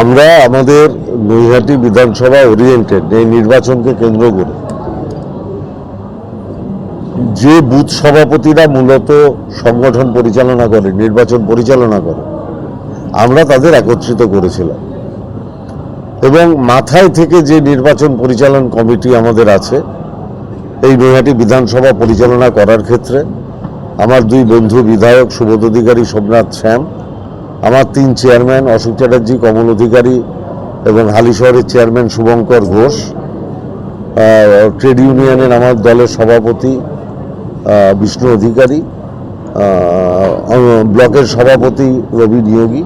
আমরা আমাদের নৈহাটি বিধানসভা ওরিয়েন্টেড এই নির্বাচনকে কেন্দ্র করে যে বুথ সভাপতিরা মূলত সংগঠন পরিচালনা করে, নির্বাচন পরিচালনা করে, আমরা তাদের একত্রিত করেছিলাম। এবং মাথায় থেকে যে নির্বাচন পরিচালন কমিটি আমাদের আছে, এই নৈহাটি বিধানসভা পরিচালনা করার ক্ষেত্রে আমার দুই বন্ধু বিধায়ক সুবোধ অধিকারী সোমনাথ শ্যাম আমার তিন চেয়ারম্যান, অশোক চ্যাটার্জি, কমল অধিকারী এবং হালিশহরের চেয়ারম্যান শুভঙ্কর ঘোষ। ট্রেড ইউনিয়নের আমার দলের সভাপতি বিষ্ণু অধিকারী ব্লকের সভাপতি রবি নিয়োগী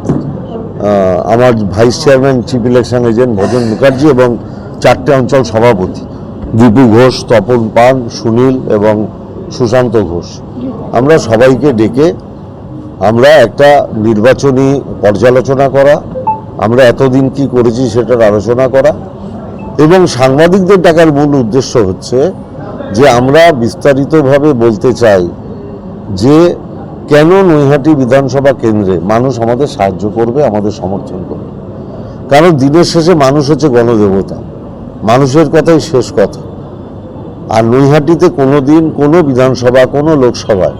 আমার vice chairman, chief election agent Bhajan Mukherjee এবং চারটে অঞ্চল সভাপতি। দীপু ঘোষ, তপন পান সুনীল এবং সুশান্ত ঘোষ। আমরা সবাইকে ডেকে আমরা একটা নির্বাচনী পর্যালোচনা করা, আমরা এতদিন কি করেছি সেটার আলোচনা করা, এবং সাংবাদিকদের ডাকার মূল উদ্দেশ্য হচ্ছে যে আমরা বিস্তারিতভাবে বলতে চাই যে কেন নৈহাটি বিধানসভা কেন্দ্রে মানুষ আমাদের সাহায্য করবে, আমাদের সমর্থন করবে? কারণ দিনের শেষে মানুষ হচ্ছে গণদেবতা, মানুষের কথাই শেষ কথা। আর নৈহাটিতে কোনো দিন কোনো বিধানসভা, কোনো লোকসভায়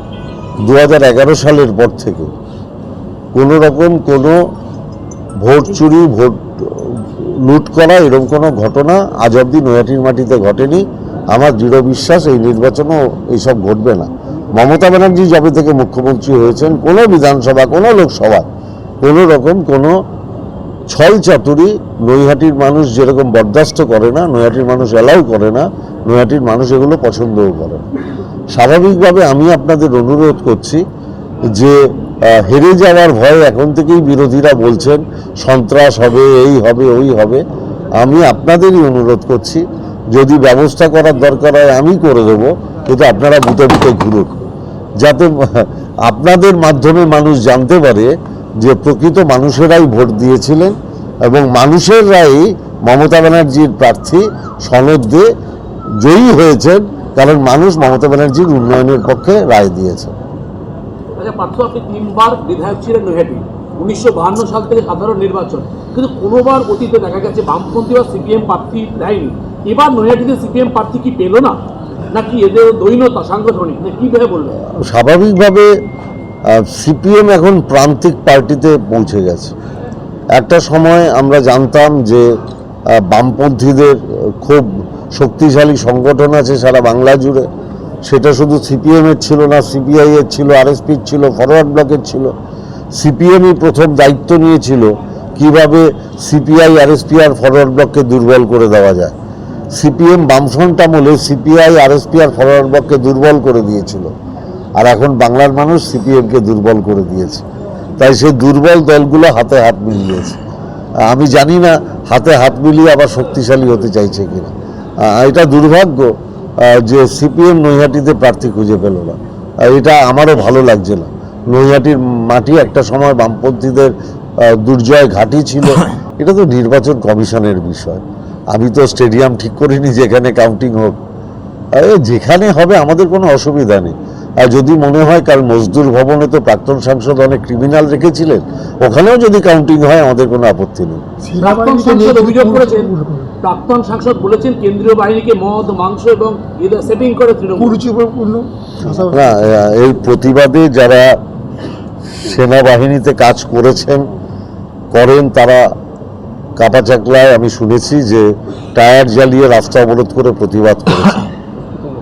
দু হাজার এগারো সালের পর থেকে কোনো রকম কোনো ভোট চুরি, ভোট লুট করা এরকম কোনো ঘটনা আজ অব্দি নৈহাটির মাটিতে ঘটেনি। আমার দৃঢ় বিশ্বাস এই নির্বাচনও এইসব ঘটবে না। মমতা ব্যানার্জি যবে থেকে মুখ্যমন্ত্রী হয়েছেন, কোনো বিধানসভা, কোনো লোকসভা, কোনো রকম কোনো ছল চাতুরি নৈহাটির মানুষ যেরকম বরদাস্ত করে না, নৈহাটির মানুষ অ্যালাউ করে না, নৈহাটির মানুষ এগুলো পছন্দও করে না। স্বাভাবিকভাবে আমি আপনাদের অনুরোধ করছি যে হেরে যাওয়ার ভয়ে এখন থেকেই বিরোধীরা বলছেন, সন্ত্রাস হবে, এই হবে, ওই হবে। আমি আপনাদেরই অনুরোধ করছি, যদি ব্যবস্থা করার দরকার হয়, আমি করে দেবো, কিন্তু আপনারা বুটে বুটে ঘুরুক। যাতে, আপনাদের মাধ্যমে মানুষ জানতে পারে যে, প্রকৃত মানুষেরাই ভোট দিয়েছিলেন এবং মানুষেরাই মমতা ব্যানার্জির প্রার্থী সনদ দিয়ে জয়ী হয়েছেন কারণ মানুষ মমতা ব্যানার্জির উন্নয়নের পক্ষে রায় দিয়েছে। আচ্ছা পার্থ আপনি তিনবার বিধায়ক ছিলেন নৈহাটি। উনিশশো সাল থেকে সাধারণ নির্বাচন। কিন্তু কোনোবার অতীতে দেখা গেছে বামপন্থী বা সিপিএম প্রার্থী দেয়নি। এবার নৈহাটিতে সিপিএম প্রার্থী কি পেল না? নাকি এদের দৈনতা সাংগঠনিক না কীভাবে বলবেন স্বাভাবিকভাবে সিপিএম এখন প্রান্তিক পার্টিতে পৌঁছে গেছে। একটা সময় আমরা জানতাম যে বামপন্থীদের খুব শক্তিশালী সংগঠন আছে সারা বাংলা জুড়ে। সেটা শুধু সিপিএমের ছিল না সিপিআই এর ছিল আরএসপির ছিল ফরওয়ার্ড ব্লকের ছিল। সিপিএমই প্রথম দায়িত্ব নিয়েছিল কীভাবে সিপিআই, আরএসপি আর ফরওয়ার্ড ব্লককে দুর্বল করে দেওয়া যায়। সিপিএম বামফ্রন্ট আমলে সিপিআই, আরএসপি আর ফরওয়ার্ড ব্লককে দুর্বল করে দিয়েছিল। আর এখন বাংলার মানুষ সিপিএমকে দুর্বল করে দিয়েছে। তাই সেই দুর্বল দলগুলো হাতে হাত মিলিয়েছে। আমি জানি না হাতে হাত মিলিয়ে আবার শক্তিশালী হতে চাইছে কিনা। এটা দুর্ভাগ্য যে সিপিএম নৈহাটিতে প্রার্থী খুঁজে পেল না। এটা আমারও ভালো লাগছে না। নৈহাটির মাটি একটা সময় বামপন্থীদের দুর্জয় ঘাঁটি ছিল। এটা তো নির্বাচন কমিশনের বিষয়। আমি তো স্টেডিয়াম ঠিক করিনি যেখানে কাউন্টিং হোক। যেখানে হবে আমাদের কোনো অসুবিধা নেই। যদি মনে হয় কাল মজদুর ভবনে তো প্রাক্তন সাংসদ অনেক ক্রিমিনাল রেখেছিলেন ওখানেও যদি কাউন্টিং হয় আমাদের কোনো আপত্তি নেই। প্রাক্তন সাংসদ অভিযোগ করেছেন? প্রাক্তন সাংসদ বলেছেন কেন্দ্রীয় বাহিনীকে মদ মাংস এবং সেটিং করে না এর প্রতিবাদে যারা সেনাবাহিনীতে কাজ করেছেন করেন তারা কাপাচাকলায় আমি শুনেছি যে টায়ার জ্বালিয়ে রাস্তা অবরোধ করে প্রতিবাদ করেছে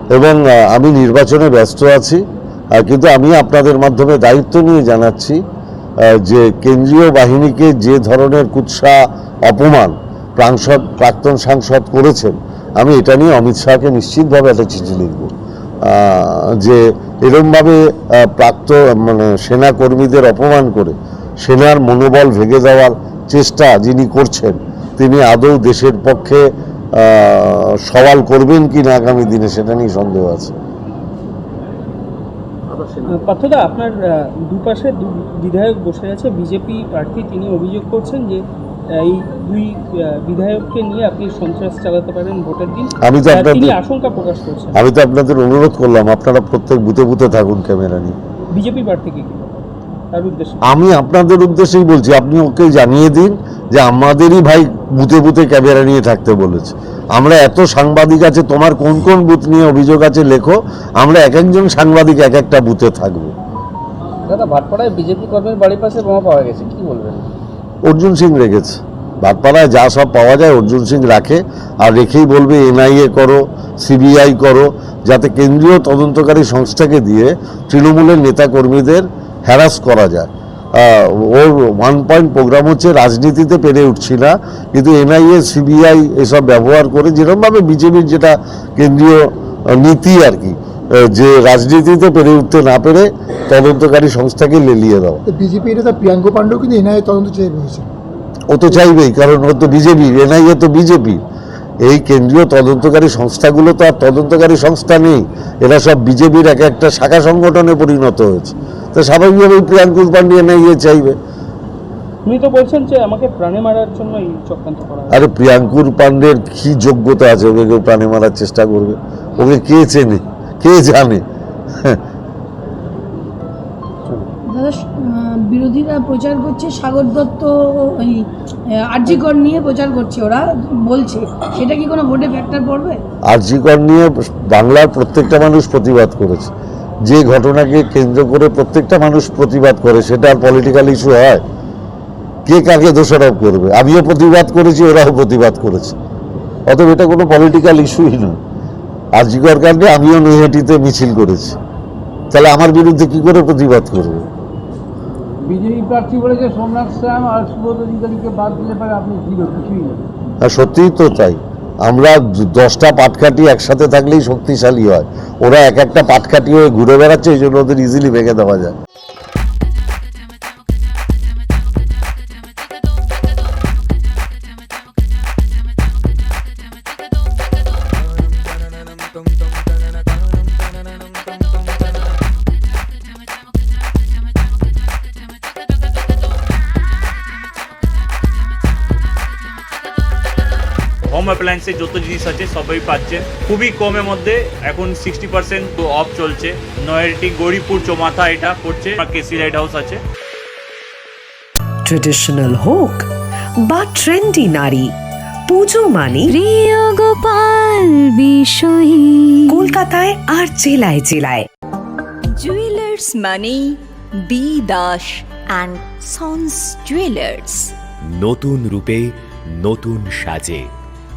এবং আমি নির্বাচনে ব্যস্ত আছি কিন্তু আমি আপনাদের মাধ্যমে দায়িত্ব নিয়ে জানাচ্ছি যে কেন্দ্রীয় বাহিনীকে যে ধরনের কুৎসা অপমান প্রাংসদ প্রাক্তন সাংসদ করেছেন আমি এটা নিয়ে অমিত শাহকে নিশ্চিতভাবে একটা চিঠি লিখব। যে এরমভাবে আহ, প্রাক্ত মানে সেনা কর্মীদের অপমান করে সেনার মনোবল ভেঙে দেওয়ার চেষ্টা যিনি করছেন তিনি আদৌ দেশের পক্ষে সওয়াল করবেন কি না আগামী দিনে সেটা নিয়ে সন্দেহ আছে। পার্থদা আপনার দুপাশে বিধায়ক বসে আছে বিজেপি প্রার্থী তিনি অভিযোগ করছেন যে এই দুই বিধায়ককে নিয়ে আপনি সন্ত্রাস চালাতে পারেন ভোটের দিন। আমি তো আপনাদের- আশঙ্কা প্রকাশ করছেন। আমি তো আপনাদের অনুরোধ করলাম আপনারা প্রত্যেক বুথে বুথে থাকুন ক্যামেরা নিয়ে। বিজেপি প্রার্থীকে আমি আপনাদের উদ্দেশ্যেই বলছি আপনি ওকে জানিয়ে দিন যে আমাদেরই ভাই বুথে বুথে ক্যামেরা নিয়ে থাকতে বলেছে। আমরা এত সাংবাদিক আছে তোমার কোন কোন বুথ নিয়ে অভিযোগ আছে লেখো আমরা এক একজন সাংবাদিক এক একটা বুথে থাকব। দাদা ভাটপাড়ায় বিজেপি কর্মীর বাড়ির পাশে বোমা পাওয়া গেছে কি বলবেন? অর্জুন সিং রেখেছে। ভাটপাড়ায় যা সব পাওয়া যায় অর্জুন সিং রাখে আর রেখেই বলবে এনআইএ করো সিবিআই করো যাতে কেন্দ্রীয় তদন্তকারী সংস্থাকে দিয়ে তৃণমূলের নেতাকর্মীদের হ্যারাস করা যায়। ওর ওয়ান পয়েন্ট প্রোগ্রাম হচ্ছে রাজনীতিতে পেরে উঠছি না কিন্তু এনআইএ সিবিআই এসব ব্যবহার করে যেরকমভাবে বিজেপির যেটা কেন্দ্রীয় নীতি আর কি যে রাজনীতিতে পেরে উঠতে না পেরে তদন্তকারী সংস্থাকে লেলিয়ে দেওয়া। বিজেপি এটা প্রিয়াঙ্ক পাণ্ডেও কিন্তু এনআইএ তদন্ত চেয়ে রয়েছে ও তো চাইবেই কারণ ও তো বিজেপি এনআইএ তো বিজেপি। এই কেন্দ্রীয় তদন্তকারী সংস্থাগুলো তো আর তদন্তকারী সংস্থা নেই এরা সব বিজেপির এক একটা শাখা সংগঠনে পরিণত হয়েছে। তো স্বাভাবিকভাবেই প্রিয়াঙ্কুর পান্ডে এনআইএ চাইবে। উনি তো বলছেন যে আমাকে প্রাণে মারার জন্য এই চক্রান্ত করা আরে প্রিয়াঙ্কুর পান্ডের কি যোগ্যতা আছে? ওকে কেউ প্রাণে মারার চেষ্টা করবে। ওকে কে চেনে? কে জানে? দাদা বিরোধীরা প্রচার করছে সাগর দত্ত ওই আরজিকর নিয়ে প্রচার করছে ওরা বলছে। সেটা কি কোনো ভোটে ফ্যাক্টর পড়বে? আরজিকর নিয়ে বাংলার প্রত্যেকটা মানুষ প্রতিবাদ করেছে। যে ঘটনাকে কেন্দ্র করে প্রত্যেকটা মানুষ প্রতিবাদ করে সেটা আর পলিটিক্যাল ইস্যু হয়। কে কাকে দোষারোপ করবে? আমিও প্রতিবাদ করেছি ওরাও প্রতিবাদ করেছে। অতএব এটা কোনো পলিটিক্যাল ইস্যুই নয়। আর আরজিকর কাণ্ডে আমিও নৈহাটিতে মিছিল করেছি। তাহলে আমার বিরুদ্ধে কি করে প্রতিবাদ করবে? বিজেপি প্রার্থী বলেছে সোমনাথ শ্যাম আর সুবোধ অধিকারীকে বাদ দিলে পরে আপনি জিরো কিছুই নেই আর সত্যিই তো তাই। আমরা দশটা পাটকাঠি একসাথে থাকলেই শক্তিশালী হয়। ওরা এক একটা পাটকাঠি হয়ে ঘুরে বেড়াচ্ছে, এই জন্য ওদের ইজিলি ভেঙে দেওয়া যায়। হোম অ্যাপ্লায়েন্সের যত জিনিস আছে সবই পাচ্ছেন। খুবই কমের মধ্যে এখন সিক্সটি পার্সেন্ট অফ চলছে। নয়ারটি গৌরীপুর চৌমাথা এটা পড়ছে কেসি লাইট হাউস আছে। ট্রেডিশনাল হোক বা ট্রেন্ডি নারী পুজো মানে প্রিয় গোপাল বিষয়ী। কলকাতায় আর জেলায় জেলায়। Jewellers money B Das and sons jewellers নতুন রূপে নতুন সাজে।